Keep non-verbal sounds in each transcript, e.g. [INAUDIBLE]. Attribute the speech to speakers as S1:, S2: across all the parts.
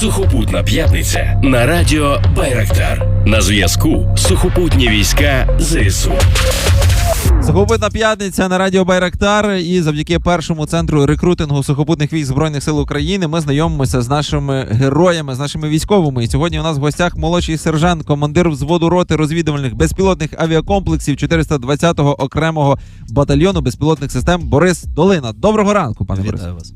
S1: Сухопутна п'ятниця на радіо Байрактар. На зв'язку Сухопутні війська ЗСУ.
S2: Сухопутна п'ятниця на радіо Байрактар. І завдяки першому центру рекрутингу сухопутних військ збройних сил України ми знайомимося з нашими героями, з нашими військовими. І сьогодні у нас в гостях молодший сержант, командир взводу роти розвідувальних безпілотних авіакомплексів 420-го окремого батальйону безпілотних систем Борис Долина. Доброго ранку, пане.
S3: Вітаю вас.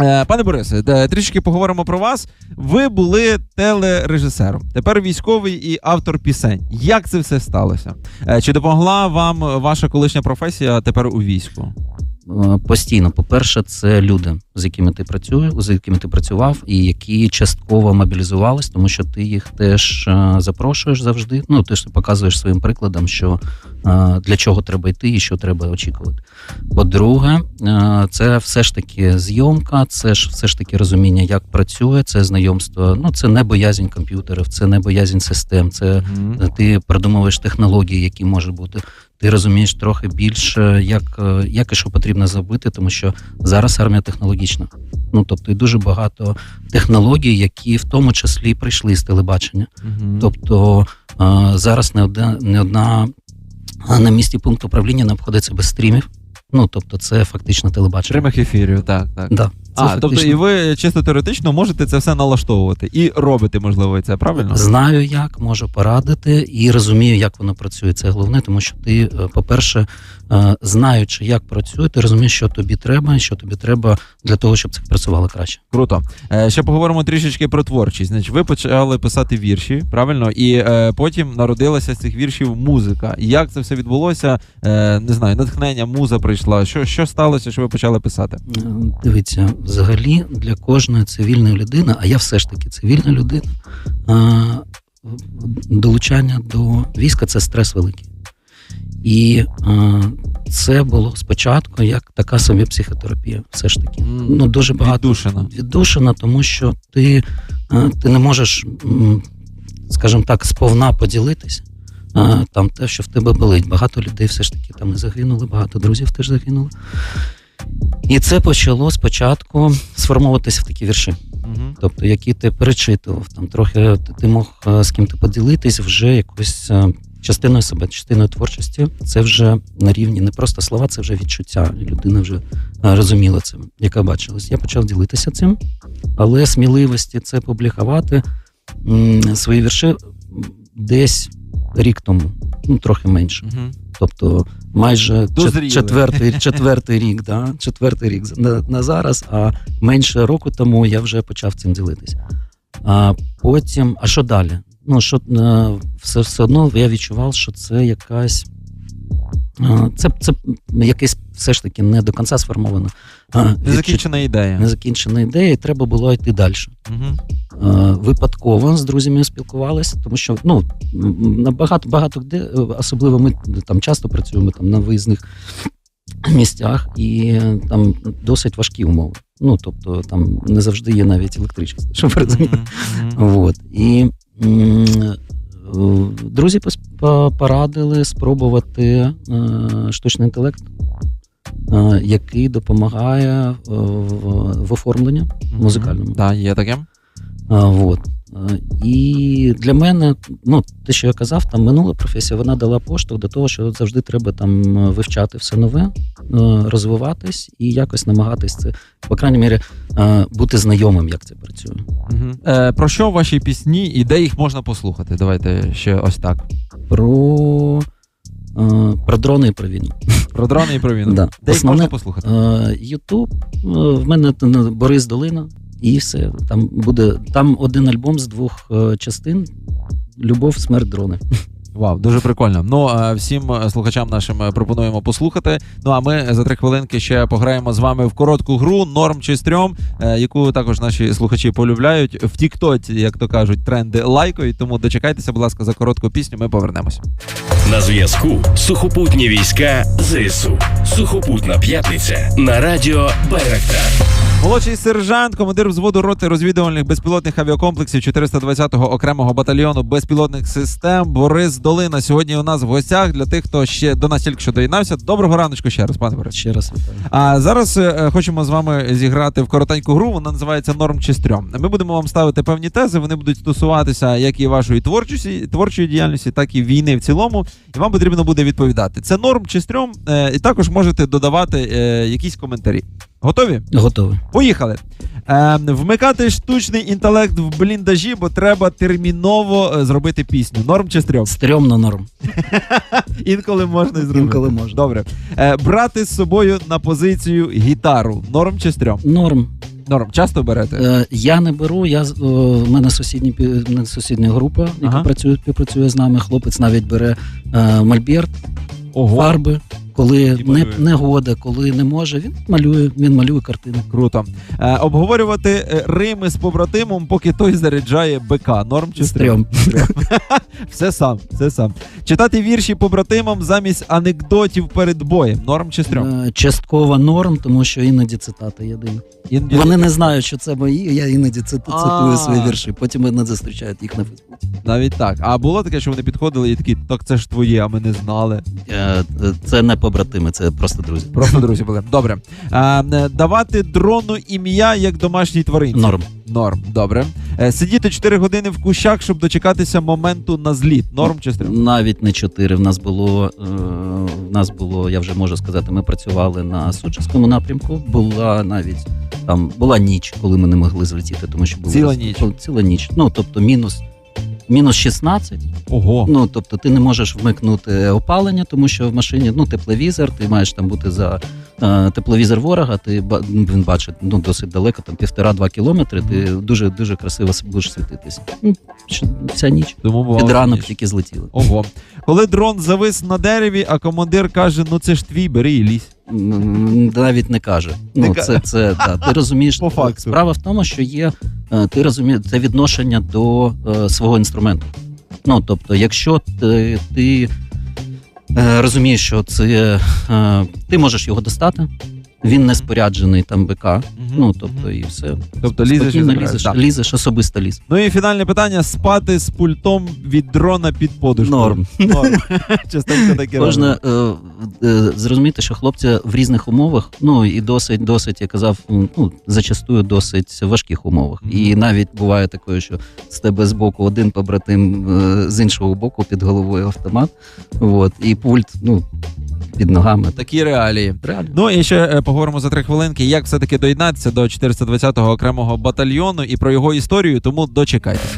S2: Е, Пане Борисе, е, трішки поговоримо про вас. Ви були телережисером, тепер військовий і автор пісень. Як це все сталося? Е, Чи допомогла вам ваша колишня професія тепер у війську?
S3: Постійно, по-перше, це люди, з якими ти працюєш, з якими ти працював, і які частково мобілізувались, тому що ти їх теж е, запрошуєш завжди. Ну ти ж показуєш своїм прикладом, що е, для чого треба йти і що треба очікувати. По-друге, е, це все ж таки зйомка, це ж все ж таки розуміння, як працює, це знайомство. Ну це не боязнь комп'ютерів, це не боязнь систем, це ти продумуєш технології, які можуть бути. Ти розумієш трохи більше, як, як і що потрібно зробити, тому що зараз армія технологічна. Ну тобто, і дуже багато технологій, які в тому числі прийшли з телебачення.
S2: Угу.
S3: Тобто зараз не одна, не одна на місці пункту управління не обходиться без стрімів. Ну тобто, це фактично телебачення.
S2: Прямих ефірів, так, так.
S3: Да, це
S2: А, тобто, і ви чисто теоретично можете це все налаштовувати і робите, можливо, це правильно?
S3: Знаю, як можу порадити, і розумію, як воно працює. Це головне, тому що ти, е, по-перше, е, знаючи, як працює, ти розумієш, що тобі треба, і що тобі треба для того, щоб це працювало краще.
S2: Круто. Е, ще поговоримо трішечки про творчість. Значить, ви почали писати вірші, правильно? І потім народилася з цих віршів музика. Як це все відбулося? Не знаю, натхнення, муза прийшла. Що, що сталося, що ви почали писати?
S3: Дивіться, взагалі для кожної цивільної людини, а я все ж таки цивільна людина, долучання до війська це стрес великий. І це було спочатку як така собі психотерапія. Все ж таки. Ну, дуже багато
S2: Віддушина.
S3: віддушена, тому що ти, ти не можеш, скажімо так, сповна поділитись. е, Там те, що в тебе болить. Багато людей все ж таки там і загинули, багато друзів теж загинули. І це почало спочатку сформовуватися в такі вірші,
S2: Мгм.
S3: тобто, які ти перечитував, там трохи ти, мог е, з ким ти поділитись вже якоюсь е, частиною себе, частиною творчості. Це вже на рівні не просто слова, це вже відчуття. Людина вже е, розуміла це, яка бачилась. Я почав ділитися цим, але сміливості це публікувати свої вірші десь рік тому, ну трохи менше.
S2: Угу.
S3: Тобто майже
S2: Дозріли.
S3: четвертий, [LAUGHS] четвертий рік, да? четвертий рік на, на зараз, а менше року тому я вже почав цим ділитися. А потім, а що далі? Ну, що е, все, все одно я відчував, що це якась. Це, це якесь все ж таки не до кінця сформовано. е,
S2: Незакінчена ідея.
S3: Незакінчена ідея, і треба було йти далі. Е, випадково з друзями спілкувалися, тому що ну м, на багато де, особливо ми там часто працюємо там на виїзних місцях, і там досить важкі умови. Ну тобто там не завжди є навіть електричність, щоб розуміли.
S2: Мгм. Мгм.
S3: І м, друзі порадили спробувати е, штучний інтелект, е, який допомагає е, в, оформленні музикальному.
S2: Так, є таке.
S3: Вот. А, І для мене, ну, те, що я казав, там минула професія, вона дала поштовх до того, що завжди треба там е, вивчати все нове, е, розвиватись і якось намагатись це, по крайній мірі, е, бути знайомим, як це працює.
S2: Мгм. Е, про що ваші пісні і де їх можна послухати? Давайте ще ось так.
S3: Про, е, про дрони і про війну.
S2: Про дрони і про війну. [LAUGHS]
S3: Да.
S2: Де їх можна послухати?
S3: Ютуб, в мене Борис Долина, і все. Там буде там один альбом з двох е, частин. Любов, смерть, дрони.
S2: Вау, дуже прикольно. Ну а всім е, слухачам нашим е, пропонуємо послухати. Ну а ми за три хвилинки ще пограємо з вами в коротку гру норм чи стрьом, яку також наші слухачі полюбляють. В Тіктоці, як то кажуть, тренди лайкають. Тому дочекайтеся, будь ласка, за коротку пісню. Ми повернемось.
S1: На зв'язку Сухопутні війська ЗСУ. Сухопутна п'ятниця на радіо Байрактар.
S2: Молодший сержант, командир взводу роти розвідувальних безпілотних авіакомплексів 420-го окремого батальйону безпілотних систем Борис Долина. Сьогодні у нас в гостях для тих, хто ще до нас тільки що доєднався. Доброго раночку ще раз, пане Борис.
S3: Ще раз.
S2: А зараз е, хочемо з вами зіграти в коротеньку гру. Вона називається Норм чи стрьом. Ми будемо вам ставити певні тези. Вони будуть стосуватися як і вашої творчості, творчої діяльності, так і війни в цілому. І вам потрібно буде відповідати. Це норм чи стрьом. Е, І також можете додавати е, якісь коментарі. Готові?
S3: Готовий.
S2: Поїхали. Е, вмикати штучний інтелект в бліндажі, бо треба терміново е, зробити пісню. Норм чи стрьом?
S3: Стрьомно норм. [LAUGHS]
S2: Інколи можна і зробити.
S3: Інколи можна.
S2: Добре. Е, брати з собою на позицію гітару. Норм чи стрьом?
S3: Норм.
S2: Норм. Часто берете?
S3: Е, я не беру. Я в мене сусідні мене сусідня група, яка
S2: Ага.
S3: працює, співпрацює з нами. Хлопець навіть бере е, мольберт,
S2: Ого.
S3: фарби. Коли не, негода, коли не може, він малює, він малює картини.
S2: Круто. Е, обговорювати е, рими з побратимом, поки той заряджає БК. Норм чи стрьом? [LAUGHS] Все сам, все сам. Читати вірші побратимам замість анекдотів перед боєм. Норм чи стрьом?
S3: Е, Частково норм, тому що іноді цитати даю.
S2: Іноді-
S3: Вони не знають, що це мої, я іноді цит- цитую свої вірші. Потім мене зустрічають їх на Фейсбуці.
S2: Навіть так. А було таке, що вони підходили і такі, так це ж твоє, а ми не знали.
S3: Е, е, Це не побратими, це просто друзі.
S2: Просто друзі були. Добре. А, е, давати дрону ім'я як домашній тваринці.
S3: Норм.
S2: Норм. Добре. Е, сидіти 4 години в кущах, щоб дочекатися моменту на зліт. Норм чи стрім?
S3: Навіть не чотири. В нас було е, в нас було, я вже можу сказати, ми працювали на Сучаському напрямку. Була навіть там була ніч, коли ми не могли злетіти, тому що було
S2: Ціла ніч?
S3: Ціла ніч. Ну тобто мінус. Мінус 16,
S2: Ого.
S3: ну тобто ти не можеш вмикнути опалення, тому що в машині ну тепловізор, ти маєш там бути за е, тепловізор ворога. Ти він бачить ну досить далеко, там півтора-два кілометри. Ти дуже дуже красиво будеш світитися. Ну, вся ніч
S2: Тому
S3: під ранок
S2: ніч.
S3: тільки злетіли.
S2: Ого. Коли дрон завис на дереві, а командир каже: ну це ж твій, бери і лізь.
S3: М, навіть не каже. Ну, це, це да. Ти [LAUGHS] розумієш,
S2: По факту.
S3: справа в тому, що є е, ти розумієш, це відношення до е, свого інструменту. Ну тобто, якщо ти, ти е, розумієш, що це е, ти можеш його достати, він не споряджений там БК. Ну тобто, і все.
S2: Тобто лізеш і
S3: лізеш,
S2: Так.
S3: лізеш, особисто ліз.
S2: Ну і фінальне питання: спати з пультом від дрона під подушкою.
S3: Норм.
S2: Норм. [LAUGHS] Частенько таке
S3: Можна е, е, зрозуміти, що хлопці в різних умовах, ну і досить, досить, я казав, ну зачастую досить важких умовах. І навіть буває таке, що з тебе з боку один побратим, е, з іншого боку під головою автомат. От, і пульт, ну, під ногами.
S2: Такі реалії.
S3: Реально.
S2: Ну і ще е, поговоримо за три хвилинки, як все-таки доєднатися до 420-го окремого батальйону і про його історію, тому дочекайтеся.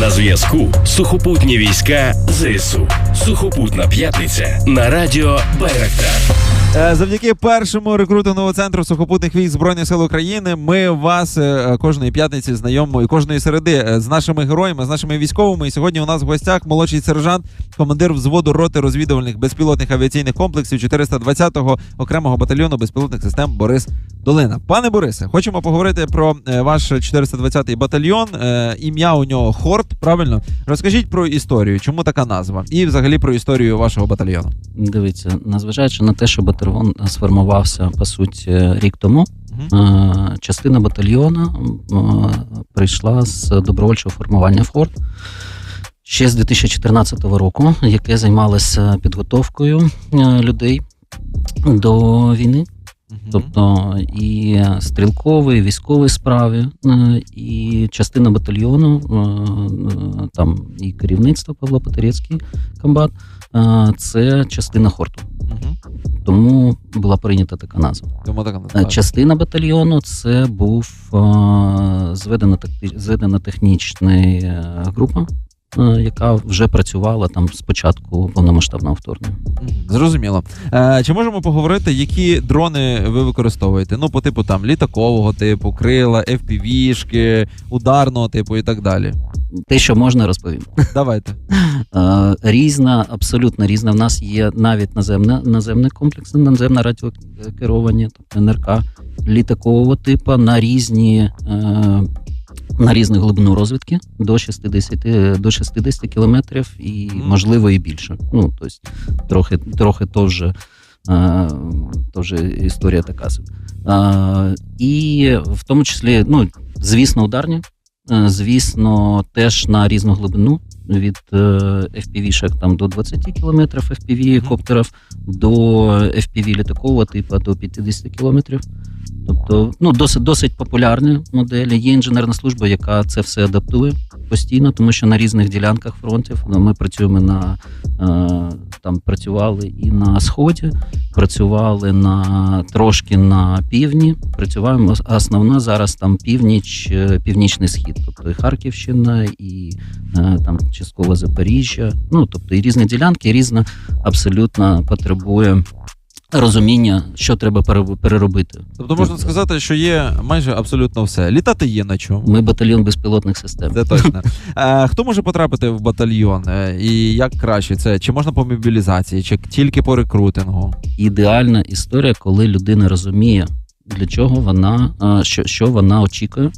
S1: На зв'язку сухопутні війська ЗСУ. Сухопутна п'ятниця на радіо Байрактар.
S2: Е, Завдяки першому рекрутинговому центру сухопутних військ Збройних сил України. Ми вас е, кожної п'ятниці знайомимо і кожної середи е, з нашими героями, з нашими військовими. І сьогодні у нас в гостях молодший сержант, командир взводу роти розвідувальних безпілотних авіаційних комплексів 420-го окремого батальйону безпілотних систем Борис Долина. Пане Борисе, хочемо поговорити про ваш 420-й батальйон. Ім'я у нього Хорт. Правильно, розкажіть про історію, чому така назва, і взагалі про історію вашого батальйону.
S3: Дивіться, незважаючи на те, що батальйон сформувався по суті рік тому, частина батальйону е, прийшла з добровольчого формування Форт ще з 2014 року, яке займалося підготовкою людей до війни,
S2: Мгм.
S3: тобто і стрілкової, і військової справи, і частина батальйону, там і керівництво Павло Потерецький комбат, це частина хорту. Тому була прийнята така назва.
S2: Тому так
S3: Е,
S2: називається.
S3: Частина батальйону це був е, зведена, зведена технічна е, група, яка вже працювала там з початку повномасштабного вторгнення.
S2: Зрозуміло. Чи можемо поговорити, які дрони ви використовуєте? Ну, по типу там літакового типу, крила, FPV-шки, ударного типу і так далі.
S3: Те, що можна, розповім. [LAUGHS]
S2: Давайте.
S3: Е, Різна, абсолютно різна. В нас є навіть наземне, наземне комплекс, наземне радіокеровані, тобто НРК літакового типу на різні. е, На різну глибину розвідки до 60, до 60 кілометрів і можливо і більше. Ну тобто трохи, трохи то вже Е, Теж історія така. Е, І в тому числі, ну, звісно, ударні, звісно, теж на різну глибину. Від е, FPV-шек там до 20 кілометрів FPV коптерів до FPV літакового типу до 50 кілометрів. Тобто, ну, досить, досить популярні моделі. Є інженерна служба, яка це все адаптує постійно, тому що на різних ділянках фронтів ну, ми працюємо на е, там працювали і на сході, працювали на трошки на півдні. Працюємо основно зараз там північ, е, північний схід, тобто і Харківщина, і е, там частково Запоріжжя. Ну тобто і різні ділянки, різна абсолютно потребує розуміння, що треба пере- переробити.
S2: Тобто можна сказати, що є майже абсолютно все. Літати є на чому.
S3: Ми батальйон безпілотних систем.
S2: Це точно. [LAUGHS] Е, хто може потрапити в батальйон? Е, І як краще? Це чи можна по мобілізації, чи тільки по рекрутингу?
S3: ідеальна історія, коли людина розуміє, для чого вона що, що вона очікує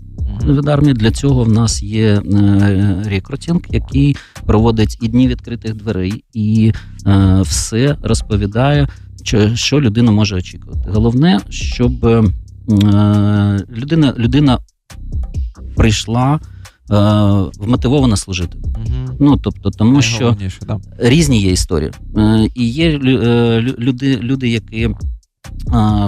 S3: від армії. Для цього в нас є е, рекрутинг, який проводить і дні відкритих дверей, і е, все розповідає, що, людина може очікувати. Головне, щоб е, людина, людина прийшла. е, Вмотивована служити, ну тобто, тому що
S2: да.
S3: різні є історії. Е, І є лю- е, люди, люди, які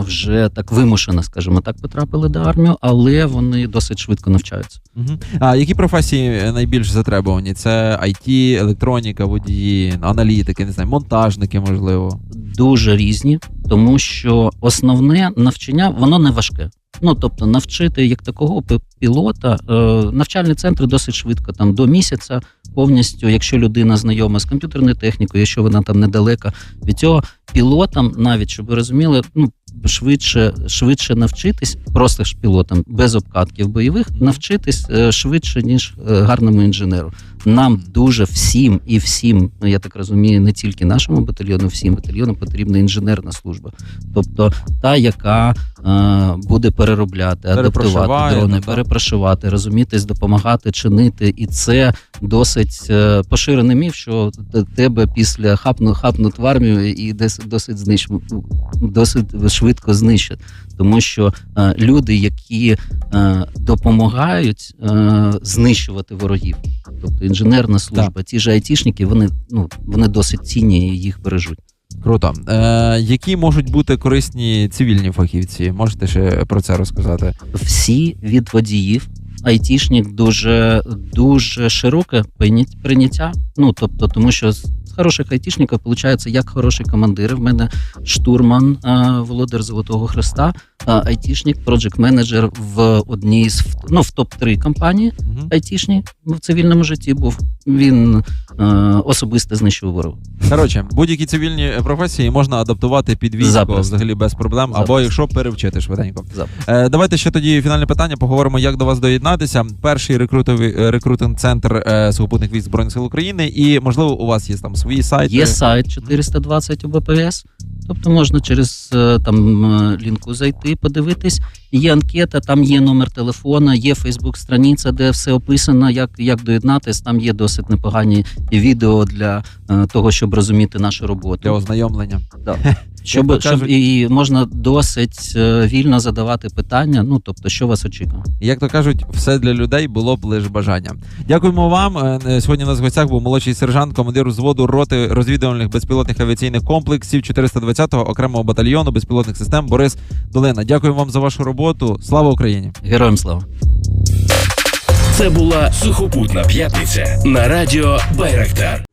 S3: вже так вимушено, скажімо так, потрапили до армію, але вони досить швидко навчаються.
S2: Угу. А які професії найбільш затребувані? Це IT, електроніка, водії, аналітики, не знаю, монтажники, можливо.
S3: Дуже різні, тому що основне навчання воно не важке. Ну тобто, навчити як такого пі- пілота, е, навчальні центри досить швидко, там до місяця повністю, якщо людина знайома з комп'ютерною технікою, якщо вона там недалека від цього, пілотам, навіть щоб ви розуміли, ну швидше, швидше навчитись, просто ж пілотам без обкатків бойових, навчитись е, швидше, ніж е, гарному інженеру. Нам дуже всім і всім, ну я так розумію, не тільки нашому батальйону, всім батальйонам потрібна інженерна служба, тобто та, яка е, буде переробляти, адаптувати дрони, перепрошувати, розумітись, допомагати чинити, і це досить е, поширений міф, що тебе після хапну хапнуть в армію і десь досить знищ, досить швидко знищать, тому що е, люди, які е, допомагають е, знищувати ворогів, тобто інженерна служба, ті ж айтішники, вони ну вони досить цінні і їх бережуть.
S2: Круто. Е, які можуть бути корисні цивільні фахівці? Можете ще про це розказати?
S3: всі від водіїв. Айтішник дуже дуже широке прийняття. Ну тобто, тому що з хороших айтішників виходить як хороші командири. В мене штурман а, Володар Золотого Хреста, а, айтішник, проджект-менеджер в одній з ну, в топ 3 компанії. Айтішні в цивільному житті був. Він е, особисто знищив ворог.
S2: Коротше, будь-які цивільні професії можна адаптувати під військо взагалі без проблем, або якщо перевчити швиденько.
S3: Запис.
S2: Е, давайте ще тоді фінальне питання. Поговоримо, як до вас доєднатися. Перший рекрутовий е, рекрутинг центр е, сухопутних військ збройних сил України. І можливо, у вас є там свої сайти.
S3: Є сайт 420 ОБПС, тобто можна через е, там е, лінку зайти, подивитись. Є анкета, там є номер телефона, є Фейсбук-страниця, де все описано, як, як доєднатись. Там є досить непогані відео для е, того, щоб розуміти нашу
S2: для
S3: роботу.
S2: ознайомлення.
S3: Щоб,
S2: то
S3: щоб і можна досить е, вільно задавати питання. Ну тобто, що вас очікує.
S2: Як то кажуть, все для людей було б лише бажання. Дякуємо вам. Е, Сьогодні у нас в гостях був молодший сержант, командир взводу роти розвідувальних безпілотних авіаційних комплексів 420-го окремого батальйону безпілотних систем Борис Долина. Дякуємо вам за вашу роботу. Слава Україні!
S3: Героям слава!
S1: Це була сухопутна п'ятниця на радіо Байрактар.